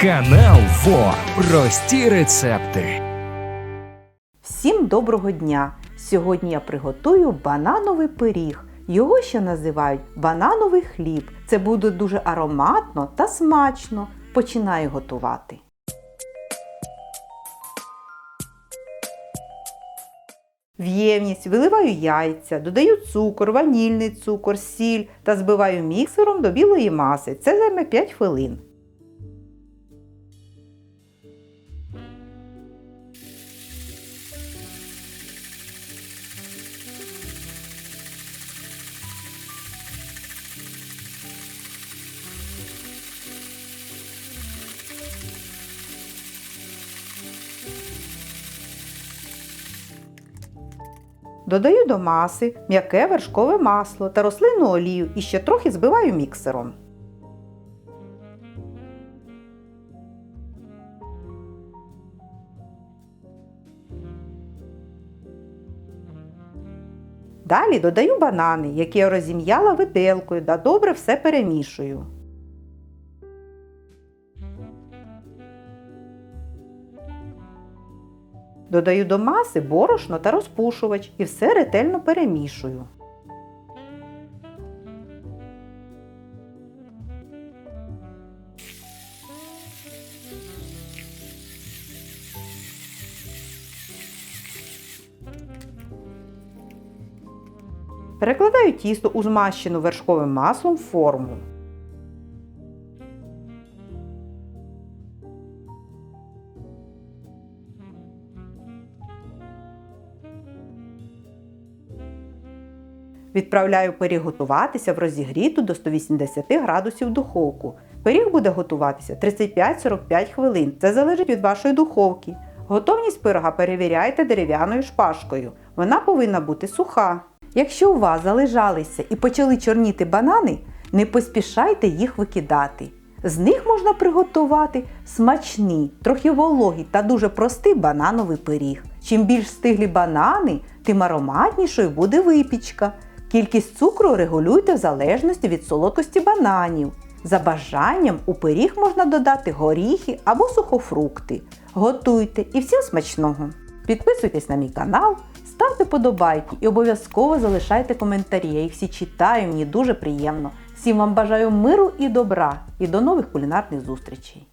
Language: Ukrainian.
Канал ФО. Прості рецепти. Всім доброго дня! Сьогодні я приготую банановий пиріг. Його ще називають банановий хліб. Це буде дуже ароматно та смачно. Починаю готувати. В ємність виливаю яйця, додаю цукор, ванільний цукор, сіль та збиваю міксером до білої маси. Це займе 5 хвилин. Додаю до маси м'яке вершкове масло та рослинну олію і ще трохи збиваю міксером. Далі додаю банани, які я розім'яла виделкою та добре все перемішую. Додаю до маси борошно та розпушувач і все ретельно перемішую. Перекладаю тісто у змащену вершковим маслом форму. Відправляю пиріг готуватися в розігріту до 180 градусів духовку. Пиріг буде готуватися 35-45 хвилин. Це залежить від вашої духовки. Готовність пирога перевіряйте дерев'яною шпажкою. Вона повинна бути суха. Якщо у вас залежалися і почали чорніти банани, не поспішайте їх викидати. З них можна приготувати смачний, трохи вологий та дуже простий банановий пиріг. Чим більш стиглі банани, тим ароматнішою буде випічка. Кількість цукру регулюйте в залежності від солодкості бананів. За бажанням у пиріг можна додати горіхи або сухофрукти. Готуйте і всім смачного! Підписуйтесь на мій канал, ставте подобайки і обов'язково залишайте коментарі. Я їх всі читаю, мені дуже приємно. Всім вам бажаю миру і добра і до нових кулінарних зустрічей!